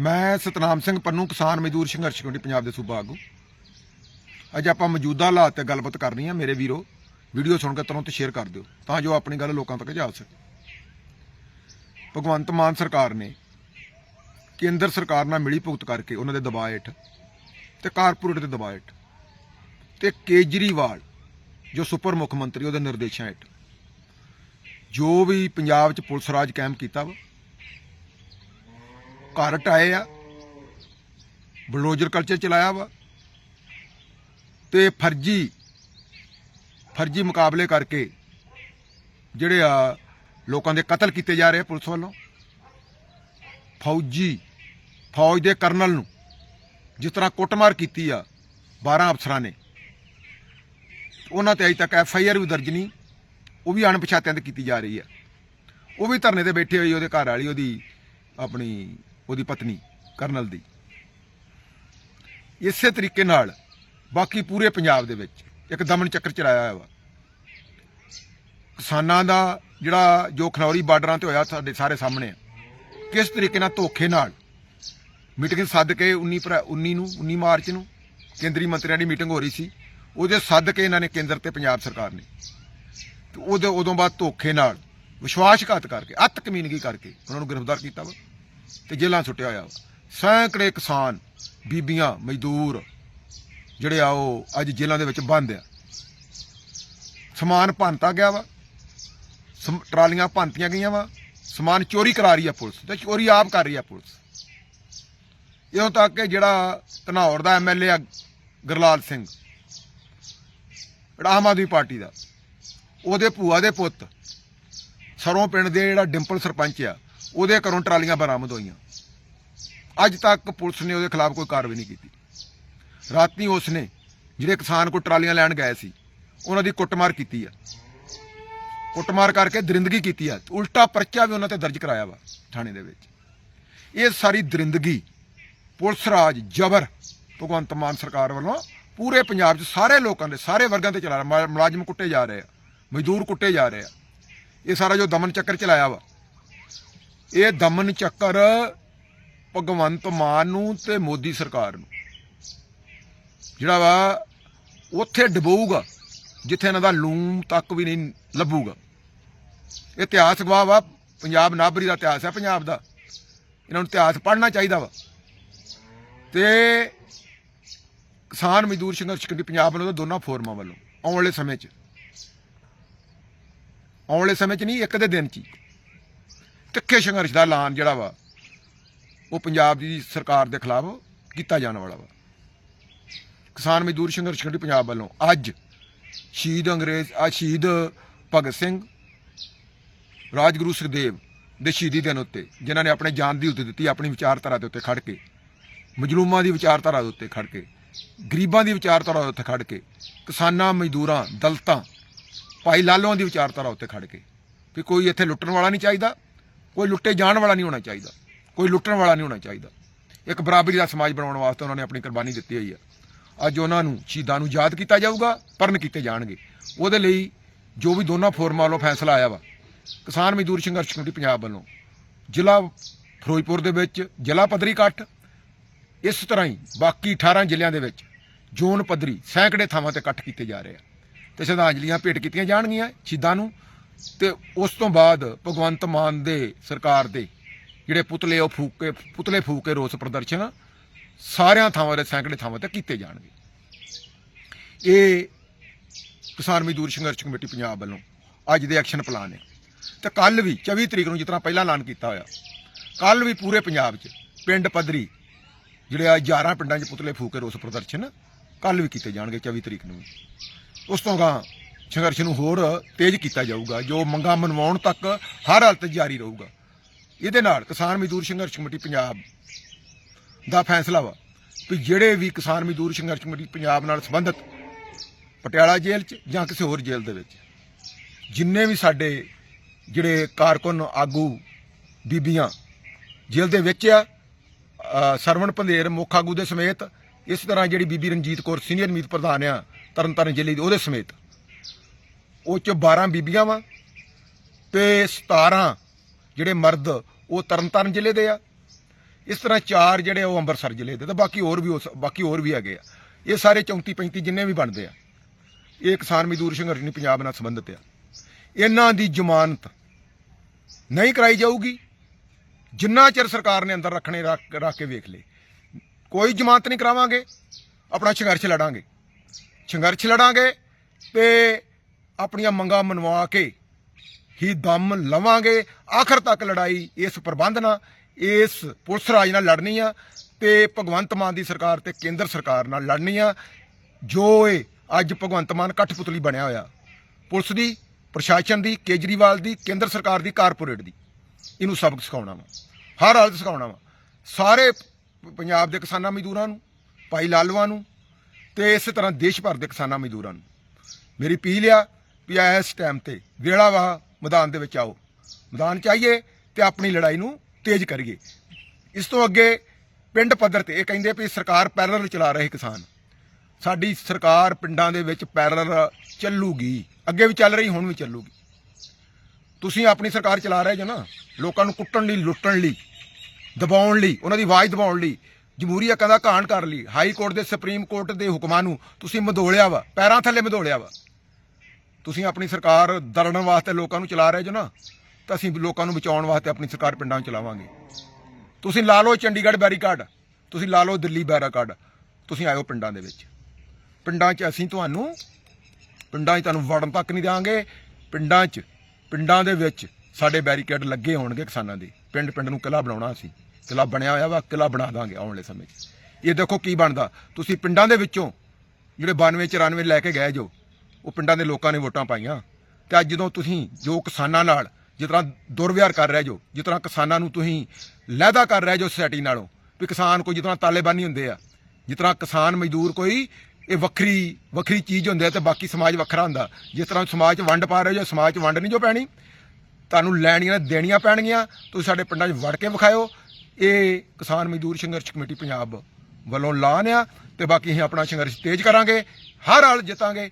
ਮੈਂ ਸਤਨਾਮ ਸਿੰਘ ਪੰਨੂ, ਕਿਸਾਨ ਮਜ਼ਦੂਰ ਸੰਘਰਸ਼ ਕਮੇਟੀ, ਪੰਜਾਬ ਦੇ ਸੂਬਾ ਆਗੂ। ਅੱਜ ਆਪਾਂ ਮੌਜੂਦਾ ਹਾਲਾਤ ਤੇ ਗੱਲਬਾਤ ਕਰਨੀ ਆ, ਮੇਰੇ ਵੀਰੋ। ਵੀਡੀਓ ਸੁਣ ਕੇ ਤੁਰੰਤ ਸ਼ੇਅਰ ਕਰ ਦਿਓ, ਤਾਂ ਜੋ ਆਪਣੀ ਗੱਲ ਲੋਕਾਂ ਤੱਕ ਜਾ ਸਕੇ। ਭਗਵੰਤ ਮਾਨ ਸਰਕਾਰ ਨੇ ਕੇਂਦਰ ਸਰਕਾਰ ਨਾਲ ਮਿਲੀ ਭੁਗਤ ਕਰਕੇ ਉਹਨਾਂ ਦੇ ਦਬਾਅ ਹੇਠ ਤੇ ਕਾਰਪੋਰੇਟ ਦੇ ਦਬਾਅ ਹੇਠ ਤੇ ਕੇਜਰੀਵਾਲ, ਜੋ ਸੁਪਰ ਮੁੱਖ ਮੰਤਰੀ, ਉਹਦੇ ਨਿਰਦੇਸ਼ਾਂ ਹੇਠ ਜੋ ਵੀ ਪੰਜਾਬ 'ਚ ਪੁਲਿਸ ਰਾਜ ਕਾਇਮ ਕੀਤਾ ਵਾ ਘਰ ਟਾਏ ਆ। ਬਲਡੋਜ਼ਰ ਕਲਚਰ ਚਲਾਇਆ ਵਾ। ਤੇ ਫਰਜੀ ਫਰਜੀ ਮੁਕਾਬਲੇ ਕਰਕੇ ਜਿਹੜੇ ਆ ਲੋਕਾਂ ਦੇ ਕਤਲ ਕੀਤੇ ਜਾ ਰਹੇ ਪੁਲਿਸ ਵੱਲੋਂ। ਫੌਜੀ, ਫੌਜ ਦੇ ਕਰਨਲ ਨੂੰ ਜਿਸ ਤਰ੍ਹਾਂ ਕੁੱਟਮਾਰ ਕੀਤੀ ਆ 12 ਅਫਸਰਾਂ ਨੇ, ਉਹਨਾਂ ਤੇ ਅਜੇ ਤੱਕ ਐਫ ਆਈ ਆਰ ਵੀ ਦਰਜ ਨਹੀਂ। ਉਹ ਵੀ ਅਣਪਛਾਤਿਆਂ ਤੇ ਕੀਤੀ ਜਾ ਰਹੀ ਆ। ਉਹ ਵੀ ਧਰਨੇ ਤੇ ਬੈਠੇ ਹੋਈ ਉਹਦੇ ਘਰ ਵਾਲੀ, ਉਹਦੀ ਆਪਣੀ ਉਹਦੀ ਪਤਨੀ, ਕਰਨਲ ਦੀ। ਇਸੇ ਤਰੀਕੇ ਨਾਲ ਬਾਕੀ ਪੂਰੇ ਪੰਜਾਬ ਦੇ ਵਿੱਚ ਇੱਕ ਦਮਨ ਚੱਕਰ ਚਲਾਇਆ ਹੋਇਆ ਵਾ। ਕਿਸਾਨਾਂ ਦਾ ਜਿਹੜਾ ਜੋ ਖਨੌਰੀ ਬਾਰਡਰਾਂ ਤੇ ਹੋਇਆ ਸਾਡੇ ਸਾਰੇ ਸਾਹਮਣੇ ਆ, ਕਿਸ ਤਰੀਕੇ ਨਾਲ ਧੋਖੇ ਨਾਲ ਮੀਟਿੰਗ ਸੱਦ ਕੇ 19 ਭਰਾ- 19 ਨੂੰ 19 ਮਾਰਚ ਨੂੰ ਕੇਂਦਰੀ ਮੰਤਰੀਆਂ ਦੀ ਮੀਟਿੰਗ ਹੋ ਰਹੀ ਸੀ, ਉਹਦੇ ਸੱਦ ਕੇ ਇਹਨਾਂ ਨੇ ਕੇਂਦਰ ਤੇ ਪੰਜਾਬ ਸਰਕਾਰ ਨੇ। ਤੇ ਉਹਦੇ, ਉਦੋਂ ਬਾਅਦ ਧੋਖੇ ਨਾਲ ਵਿਸ਼ਵਾਸਘਾਤ ਕਰਕੇ, ਅੱਤ ਕਮੀਨਗੀ ਕਰਕੇ ਉਹਨਾਂ ਨੂੰ ਗ੍ਰਿਫਤਾਰ ਕੀਤਾ ਵਾ। ਤੇ ਜੇਲ੍ਹਾਂ ਸੁੱਟਿਆ ਹੋਇਆ। ਵਾ ਸੈਂਕੜੇ ਕਿਸਾਨ, ਬੀਬੀਆਂ, ਮਜ਼ਦੂਰ ਜਿਹੜੇ ਆ ਉਹ ਅੱਜ ਜੇਲ੍ਹਾਂ ਦੇ ਵਿੱਚ ਬੰਦ ਆ। ਸਮਾਨ ਭੰਨਤਾ ਗਿਆ ਵਾ। ਸਮ- ਟਰਾਲੀਆਂ ਭੰਨਤੀਆਂ ਗਈਆਂ ਵਾ। ਸਮਾਨ ਚੋਰੀ ਕਰਾ ਰਹੀ ਆ ਪੁਲਿਸ, ਤੇ ਚੋਰੀ ਆਪ ਕਰ ਰਹੀ ਆ ਪੁਲਿਸ। ਇਦੋਂ ਤੱਕ ਕਿ ਜਿਹੜਾ ਧਨੌਰ ਦਾ ਐਮਐਲਏ ਆ, ਗਰਲਾਲ ਸਿੰਘ, ਜਿਹੜਾ ਆਮ ਆਦਮੀ ਪਾਰਟੀ ਦਾ, ਉਹਦੇ ਭੂਆ ਦੇ ਪੁੱਤ, ਸਰੋਂ ਪਿੰਡ ਦੇ ਜਿਹੜਾ ਡਿੰਪਲ ਸਰਪੰਚ ਆ ਉਹਦੇ ਘਰੋਂ ਟਰਾਲੀਆਂ ਬਰਾਮਦ ਹੋਈਆਂ। ਅੱਜ ਤੱਕ ਪੁਲਿਸ ਨੇ ਉਹਦੇ ਖਿਲਾਫ ਕੋਈ ਕਾਰਵਾਈ ਨਹੀਂ ਕੀਤੀ। ਰਾਤੀ ਉਸ ਨੇ ਜਿਹੜੇ ਕਿਸਾਨ ਕੋ ਟਰਾਲੀਆਂ ਲੈਣ ਗਏ ਸੀ, ਉਹਨਾਂ ਦੀ ਕੁੱਟਮਾਰ ਕੀਤੀ ਆ। ਕੁੱਟਮਾਰ ਕਰਕੇ ਦਰਿੰਦਗੀ ਕੀਤੀ ਆ। ਉਲਟਾ ਪਰਚਾ ਵੀ ਉਹਨਾਂ ਤੇ ਦਰਜ ਕਰਾਇਆ ਵਾ, ਥਾਣੇ ਦੇ ਵਿੱਚ। ਇਹ ਸਾਰੀ ਦਰਿੰਦਗੀ ਪੁਲਿਸ ਰਾਜ ਜ਼ਬਰ ਭਗਵੰਤ ਮਾਨ ਸਰਕਾਰ ਵੱਲੋਂ ਪੂਰੇ ਪੰਜਾਬ 'ਚ ਸਾਰੇ ਲੋਕਾਂ ਦੇ, ਸਾਰੇ ਵਰਗਾਂ ਤੇ ਚਲਾ ਰਿਹਾ। ਮੁਲਾਜ਼ਮ ਕੁੱਟੇ ਜਾ ਰਹੇ ਆ, ਮਜ਼ਦੂਰ ਕੁੱਟੇ ਜਾ ਰਹੇ ਆ। ਇਹ ਸਾਰਾ ਜੋ ਦਮਨ ਚੱਕਰ ਚਲਾਇਆ ਵਾ ਇਹ ਦਮਨ ਚੱਕਰ ਭਗਵੰਤ ਮਾਨ ਨੂੰ ਤੇ ਮੋਦੀ ਸਰਕਾਰ ਨੂੰ। ਜਿਹੜਾ ਵਾ, ਉੱਥੇ ਡਬੋਊਗਾ, ਜਿੱਥੇ ਇਹਨਾਂ ਦਾ ਲੂਮ ਤੱਕ ਵੀ ਨਹੀਂ ਲੱਭੂਗਾ। ਇਹ ਇਤਿਹਾਸ ਗਵਾਹ ਵਾ, ਪੰਜਾਬ ਨਾਬਰੀ ਦਾ ਇਤਿਹਾਸ ਹੈ, ਪੰਜਾਬ ਦਾ। ਇਹਨਾਂ ਨੂੰ ਇਤਿਹਾਸ ਪੜ੍ਹਨਾ ਚਾਹੀਦਾ ਵਾ। ਤੇ ਕਿਸਾਨ ਮਜ਼ਦੂਰ ਸੰਘਰਸ਼ ਕਮੇਟੀ ਪੰਜਾਬ ਵੱਲੋਂ ਦੋਨਾਂ ਫੋਰਮਾਂ ਵੱਲੋਂ, ਆਉਣ ਵਾਲੇ ਸਮੇਂ 'ਚ। ਆਉਣ ਵਾਲੇ ਸਮੇਂ 'ਚ ਨਹੀਂ, ਇੱਕ ਦੇ ਦਿਨ 'ਚ ਹੀ। ਤਿੱਖੇ ਸੰਘਰਸ਼ ਦਾ ਐਲਾਨ ਜਿਹੜਾ ਵਾ, ਉਹ ਪੰਜਾਬ ਦੀ ਸਰਕਾਰ ਦੇ ਖਿਲਾਫ ਕੀਤਾ ਜਾਣ ਵਾਲਾ ਵਾ। ਕਿਸਾਨ ਮਜ਼ਦੂਰ ਸੰਘਰਸ਼ ਕਮੇਟੀ ਪੰਜਾਬ ਵੱਲੋਂ ਅੱਜ ਸ਼ਹੀਦ ਅੰਗਰੇਜ਼ ਆ ਸ਼ਹੀਦ ਭਗਤ ਸਿੰਘ, ਰਾਜਗੁਰੂ ਸੁਖਦੇਵ ਦੇ ਸ਼ਹੀਦੀ ਦਿਨ ਉੱਤੇ, ਜਿਨ੍ਹਾਂ ਨੇ ਆਪਣੇ ਜਾਨ ਦੀ ਉੱਤੇ ਦਿੱਤੀ, ਆਪਣੀ ਵਿਚਾਰਧਾਰਾ ਦੇ ਉੱਤੇ ਖੜ ਕੇ, ਮਜਲੂਮਾਂ ਦੀ ਵਿਚਾਰਧਾਰਾ ਦੇ ਉੱਤੇ ਖੜ ਕੇ, ਗਰੀਬਾਂ ਦੀ ਵਿਚਾਰਧਾਰਾ ਦੇ ਉੱਤੇ ਖੜ ਕੇ, ਕਿਸਾਨਾਂ, ਮਜ਼ਦੂਰਾਂ, ਦਲਤਾਂ, ਭਾਈ ਲਾਲੋਆਂ ਦੀ ਵਿਚਾਰਧਾਰਾ ਉੱਤੇ ਖੜ ਕੇ, ਵੀ ਕੋਈ ਇੱਥੇ ਲੁੱਟਣ ਵਾਲਾ ਨਹੀਂ ਚਾਹੀਦਾ। ਕੋਈ ਲੁੱਟੇ ਜਾਣ ਵਾਲਾ ਨਹੀਂ ਹੋਣਾ ਚਾਹੀਦਾ। ਕੋਈ ਲੁੱਟਣ ਵਾਲਾ ਨਹੀਂ ਹੋਣਾ ਚਾਹੀਦਾ। ਇੱਕ ਬਰਾਬਰੀ ਦਾ ਸਮਾਜ ਬਣਾਉਣ ਵਾਸਤੇ ਉਹਨਾਂ ਨੇ ਆਪਣੀ ਕੁਰਬਾਨੀ ਦਿੱਤੀ ਹੋਈ ਹੈ। ਅੱਜ ਉਹਨਾਂ ਨੂੰ ਸ਼ਹੀਦਾਂ ਨੂੰ ਯਾਦ ਕੀਤਾ ਜਾਊਗਾ ਪਰਨ ਕੀਤੇ ਜਾਣਗੇ। ਉਹਦੇ ਲਈ ਜੋ ਵੀ ਦੋਨਾਂ ਫੋਰਮਾਂ ਵੱਲੋਂ ਫੈਸਲਾ ਆਇਆ ਵਾ, ਕਿਸਾਨ ਮਜ਼ਦੂਰ ਸੰਘਰਸ਼ ਕਮੇਟੀ ਪੰਜਾਬ ਵੱਲੋਂ, ਜ਼ਿਲ੍ਹਾ ਫਿਰੋਜ਼ਪੁਰ ਦੇ ਵਿੱਚ ਜ਼ਿਲ੍ਹਾ ਪੱਧਰੀ ਇਕੱਠ, ਇਸ ਤਰ੍ਹਾਂ ਹੀ ਬਾਕੀ 18 ਜ਼ਿਲ੍ਹਿਆਂ ਦੇ ਵਿੱਚ ਜ਼ੋਨ ਪੱਧਰੀ ਸੈਂਕੜੇ ਥਾਵਾਂ ਤੇ ਇਕੱਠ ਕੀਤੇ ਜਾ ਰਹੇ ਆ। ਤੇ ਸ਼ਰਧਾਂਜਲੀਆਂ ਭੇਟ ਕੀਤੀਆਂ ਜਾਣਗੀਆਂ ਸ਼ਹੀਦਾਂ ਨੂੰ। ਤੇ ਉਸ ਤੋਂ ਬਾਅਦ ਭਗਵੰਤ ਮਾਨ ਦੇ ਸਰਕਾਰ ਦੇ ਜਿਹੜੇ ਪੁਤਲੇ ਉਹ ਫੂਕ ਕੇ ਪੁਤਲੇ ਫੂਕ ਕੇ ਰੋਸ ਪ੍ਰਦਰਸ਼ਨ ਸਾਰਿਆਂ ਥਾਵਾਂ 'ਤੇ, ਸੈਂਕੜੇ ਥਾਵਾਂ ਤੇ ਕੀਤੇ ਜਾਣਗੇ। ਇਹ ਕਿਸਾਨ ਮਜ਼ਦੂਰ ਸੰਘਰਸ਼ ਕਮੇਟੀ ਪੰਜਾਬ ਵੱਲੋਂ ਅੱਜ ਦੇ ਐਕਸ਼ਨ ਪਲਾਨ ਹੈ। ਤੇ ਕੱਲ ਵੀ 24 ਤਰੀਕ ਨੂੰ ਜਿਤਨਾ ਪਹਿਲਾਂ ਐਲਾਨ ਕੀਤਾ ਹੋਇਆ ਕੱਲ ਵੀ ਪੂਰੇ ਪੰਜਾਬ 'ਚ ਪਿੰਡ ਪੱਧਰੀ ਜਿਹੜੇ ਆ 11 ਪਿੰਡਾਂ 'ਚ ਪੁਤਲੇ ਫੂਕ ਕੇ ਰੋਸ ਪ੍ਰਦਰਸ਼ਨ ਕੱਲ ਵੀ ਕੀਤੇ ਜਾਣਗੇ 24 ਤਰੀਕ ਨੂੰ ਉਸ ਤੋਂ ਅਗਾਂਹ ਸੰਘਰਸ਼ ਨੂੰ ਹੋਰ ਤੇਜ਼ ਕੀਤਾ ਜਾਊਗਾ, ਜੋ ਮੰਗਾਂ ਮਨਵਾਉਣ ਤੱਕ ਹਰ ਹਾਲਤ ਜਾਰੀ ਰਹੂਗਾ। ਇਹਦੇ ਨਾਲ ਕਿਸਾਨ ਮਜ਼ਦੂਰ ਸੰਘਰਸ਼ ਕਮੇਟੀ ਪੰਜਾਬ ਦਾ ਫੈਸਲਾ ਵਾ ਕਿ ਜਿਹੜੇ ਵੀ ਕਿਸਾਨ ਮਜ਼ਦੂਰ ਸੰਘਰਸ਼ ਕਮੇਟੀ ਪੰਜਾਬ ਨਾਲ ਸੰਬੰਧਿਤ ਪਟਿਆਲਾ ਜੇਲ੍ਹ 'ਚ ਜਾਂ ਕਿਸੇ ਹੋਰ ਜੇਲ੍ਹ ਦੇ ਵਿੱਚ, ਜਿੰਨੇ ਵੀ ਸਾਡੇ ਜਿਹੜੇ ਕਾਰਕੁਨ ਆਗੂ ਬੀਬੀਆਂ ਜੇਲ੍ਹ ਦੇ ਵਿੱਚ ਆ ਸਰਵਣ ਪੰਧੇਰ ਮੁੱਖ ਆਗੂ ਦੇ ਸਮੇਤ, ਇਸ ਤਰ੍ਹਾਂ ਜਿਹੜੀ ਬੀਬੀ ਰਣਜੀਤ ਕੌਰ ਸੀਨੀਅਰ ਮੀਤ ਪ੍ਰਧਾਨ ਆ ਤਰਨਤਾਰਨ ਜ਼ਿਲ੍ਹੇ ਦੀ, ਉਹਦੇ ਸਮੇਤ ਉਹ ਚ 12 ਬੀਬੀਆਂ ਵਾ ਤੇ 17 ਜਿਹੜੇ ਮਰਦ, ਉਹ ਤਰਨਤਾਰਨ ਜ਼ਿਲ੍ਹੇ ਦੇ ਆ। ਇਸ ਤਰ੍ਹਾਂ ਚਾਰ ਜਿਹੜੇ ਉਹ ਅੰਮ੍ਰਿਤਸਰ ਜ਼ਿਲ੍ਹੇ ਦੇ ਤੇ ਬਾਕੀ ਹੋਰ ਵੀ ਉਸ, ਬਾਕੀ ਹੋਰ ਵੀ ਹੈਗੇ ਆ। ਇਹ ਸਾਰੇ 34 35 ਜਿੰਨੇ ਵੀ ਬਣਦੇ ਆ, ਇਹ ਕਿਸਾਨ ਮਜ਼ਦੂਰ ਸੰਘਰਸ਼ ਨਹੀਂ ਪੰਜਾਬ ਨਾਲ ਸੰਬੰਧਿਤ ਆ। ਇਹਨਾਂ ਦੀ ਜ਼ਮਾਨਤ ਨਹੀਂ ਕਰਾਈ ਜਾਊਗੀ। ਜਿੰਨਾ ਚਿਰ ਸਰਕਾਰ ਨੇ ਅੰਦਰ ਰੱਖਣੇ ਰੱਖ ਰੱਖ ਕੇ ਵੇਖ ਲੇ, ਕੋਈ ਜ਼ਮਾਨਤ ਨਹੀਂ ਕਰਾਵਾਂਗੇ। ਆਪਣਾ ਸੰਘਰਸ਼ ਲੜਾਂਗੇ। ਸੰਘਰਸ਼ ਲੜਾਂਗੇ ਤੇ ਆਪਣੀਆਂ ਮੰਗਾਂ ਮਨਵਾ ਕੇ ਹੀ ਦਮ ਲਵਾਂਗੇ। ਆਖਰ ਤੱਕ ਲੜਾਈ ਇਸ ਪ੍ਰਬੰਧ ਨਾਲ, ਇਸ ਪੁਲਿਸ ਰਾਜ ਨਾਲ ਲੜਨੀ ਆ ਤੇ ਭਗਵੰਤ ਮਾਨ ਦੀ ਸਰਕਾਰ ਤੇ ਕੇਂਦਰ ਸਰਕਾਰ ਨਾਲ ਲੜਨੀ ਆ। ਜੋ ਇਹ ਅੱਜ ਭਗਵੰਤ ਮਾਨ ਕਠਪੁਤਲੀ ਬਣਿਆ ਹੋਇਆ, ਪੁਲਿਸ ਦੀ, ਪ੍ਰਸ਼ਾਸਨ ਦੀ, ਕੇਜਰੀਵਾਲ ਦੀ, ਕੇਂਦਰ ਸਰਕਾਰ ਦੀ, ਕਾਰਪੋਰੇਟ ਦੀ। ਇਹਨੂੰ ਸਬਕ ਸਿਖਾਉਣਾ ਵਾ। ਹਰ ਹਾਲਤ ਸਿਖਾਉਣਾ ਵਾ। ਸਾਰੇ ਪੰਜਾਬ ਦੇ ਕਿਸਾਨਾਂ ਮਜ਼ਦੂਰਾਂ ਨੂੰ, ਭਾਈ ਲਾਲਵਾ ਨੂੰ ਤੇ ਇਸੇ ਤਰ੍ਹਾਂ ਦੇਸ਼ ਭਰ ਦੇ ਕਿਸਾਨਾਂ ਮਜ਼ਦੂਰਾਂ ਨੂੰ। ਮੇਰੀ ਅਪੀਲ ਆ ਵੀ ਇਸ ਟਾਈਮ ਤੇ। ਵੇਲਾ ਵਾ, ਮੈਦਾਨ ਦੇ ਵਿੱਚ ਆਓ। ਮੈਦਾਨ ਚ ਆਈਏ ਤੇ ਆਪਣੀ ਲੜਾਈ ਨੂੰ ਤੇਜ਼ ਕਰੀਏ। ਇਸ ਤੋਂ ਅੱਗੇ ਪਿੰਡ ਪੱਧਰ ਤੇ ਇਹ ਕਹਿੰਦੇ ਵੀ ਸਰਕਾਰ ਪੈਰਲਲ ਚਲਾ ਰਹੇ ਕਿਸਾਨ। ਸਾਡੀ ਸਰਕਾਰ ਪਿੰਡਾਂ ਦੇ ਵਿੱਚ ਪੈਰਲਲ ਚੱਲੂਗੀ। ਅੱਗੇ ਵੀ ਚੱਲ ਰਹੀ, ਹੁਣ ਵੀ ਚੱਲੂਗੀ। ਤੁਸੀਂ ਆਪਣੀ ਸਰਕਾਰ ਚਲਾ ਰਹੇ ਜੋ ਨਾ, ਲੋਕਾਂ ਨੂੰ ਕੁੱਟਣ ਲਈ, ਲੁੱਟਣ ਲਈ, ਦਬਾਉਣ ਲਈ, ਉਹਨਾਂ ਦੀ ਆਵਾਜ਼ ਦਬਾਉਣ ਲਈ ਜਮਹੂਰੀ ਹੱਕਾਂ ਦਾ ਘਾਣ ਕਰ ਲਈ। ਹਾਈ ਕੋਰਟ ਦੇ, ਸੁਪਰੀਮ ਕੋਰਟ ਦੇ ਹੁਕਮਾਂ ਨੂੰ ਤੁਸੀਂ ਮਧੋਲਿਆ ਵਾ, ਪੈਰਾਂ ਥੱਲੇ ਮਧੋਲਿਆ ਵਾ। ਤੁਸੀਂ ਆਪਣੀ ਸਰਕਾਰ ਦਰੜਨ ਵਾਸਤੇ ਲੋਕਾਂ ਨੂੰ ਚਲਾ ਰਹੇ ਜੋ ਨਾ, ਤਾਂ ਅਸੀਂ ਲੋਕਾਂ ਨੂੰ ਬਚਾਉਣ ਵਾਸਤੇ ਆਪਣੀ ਸਰਕਾਰ ਪਿੰਡਾਂ 'ਚ ਚਲਾਵਾਂਗੇ। ਤੁਸੀਂ ਲਾ ਲਓ ਚੰਡੀਗੜ੍ਹ ਬੈਰੀਕਾਰਡ ਤੁਸੀਂ ਲਾ ਲਓ ਦਿੱਲੀ ਬੈਰੀਕਾਰਡ ਤੁਸੀਂ ਆਇਓ ਪਿੰਡਾਂ ਦੇ ਵਿੱਚ। ਪਿੰਡਾਂ 'ਚ ਅਸੀਂ ਤੁਹਾਨੂੰ, ਪਿੰਡਾਂ 'ਚ ਤੁਹਾਨੂੰ ਵੜਨ ਤੱਕ ਨਹੀਂ ਦਿਆਂਗੇ। ਪਿੰਡਾਂ 'ਚ, ਪਿੰਡਾਂ ਦੇ ਵਿੱਚ ਸਾਡੇ ਬੈਰੀਕੇਡ ਲੱਗੇ ਹੋਣਗੇ ਕਿਸਾਨਾਂ ਦੇ। ਪਿੰਡ ਪਿੰਡ ਨੂੰ ਕਿਲਾ ਬਣਾਉਣਾ ਅਸੀਂ। ਕਿਲਾ ਬਣਿਆ ਹੋਇਆ ਵਾ ਕਿਲਾ ਬਣਾ ਦਾਂਗੇ ਆਉਣ ਵਾਲੇ ਸਮੇਂ 'ਚ। ਇਹ ਦੇਖੋ ਕੀ ਬਣਦਾ। ਤੁਸੀਂ ਪਿੰਡਾਂ ਦੇ ਵਿੱਚੋਂ ਜਿਹੜੇ 92 94 ਲੈ ਕੇ ਗਏ ਜੋ ਉਹ ਪਿੰਡਾਂ ਦੇ ਲੋਕਾਂ ਨੇ ਵੋਟਾਂ ਪਾਈਆਂ ਤੇ ਅੱਜ ਜਦੋਂ ਤੁਸੀਂ ਜੋ ਕਿਸਾਨਾਂ ਨਾਲ ਜਿਸ ਤਰ੍ਹਾਂ ਦੁਰਵਿਹਾਰ ਕਰ ਰਹੇ ਜੋ, ਜਿਸ ਤਰ੍ਹਾਂ ਕਿਸਾਨਾਂ ਨੂੰ ਤੁਸੀਂ ਲਹਿਦਾ ਕਰ ਰਹੇ ਜੋ ਸੋਸਾਇਟੀ ਨਾਲੋਂ, ਵੀ ਕਿਸਾਨ ਕੋਈ ਜਿਸ ਤਰ੍ਹਾਂ ਤਾਲੇਬਾਨੀ ਹੁੰਦੇ ਆ, ਜਿਸ ਤਰ੍ਹਾਂ ਕਿਸਾਨ ਮਜ਼ਦੂਰ ਕੋਈ ਇਹ ਵੱਖਰੀ ਵੱਖਰੀ ਚੀਜ਼ ਹੁੰਦੀ ਆ ਤੇ ਬਾਕੀ ਸਮਾਜ ਵੱਖਰਾ ਹੁੰਦਾ, ਜਿਸ ਤਰ੍ਹਾਂ ਸਮਾਜ 'ਚ ਵੰਡ ਪਾ ਰਹੇ ਜੋ, ਸਮਾਜ 'ਚ ਵੰਡ ਨਹੀਂ ਜੋ ਪੈਣੀ, ਤੁਹਾਨੂੰ ਲੈਣੀਆਂ ਦੇਣੀਆਂ ਪੈਣਗੀਆਂ, ਤੁਸੀਂ ਸਾਡੇ ਪਿੰਡਾਂ 'ਚ ਵੜ ਕੇ ਵਿਖਾਇਓ। ਇਹ ਕਿਸਾਨ ਮਜ਼ਦੂਰ ਸੰਘਰਸ਼ ਕਮੇਟੀ ਪੰਜਾਬ ਵੱਲੋਂ ਐਲਾਨ ਆ ਤੇ ਬਾਕੀ ਅਸੀਂ ਆਪਣਾ ਸੰਘਰਸ਼ ਤੇਜ਼ ਕਰਾਂਗੇ, ਹਰ ਹਾਲ ਜਿੱਤਾਂਗੇ।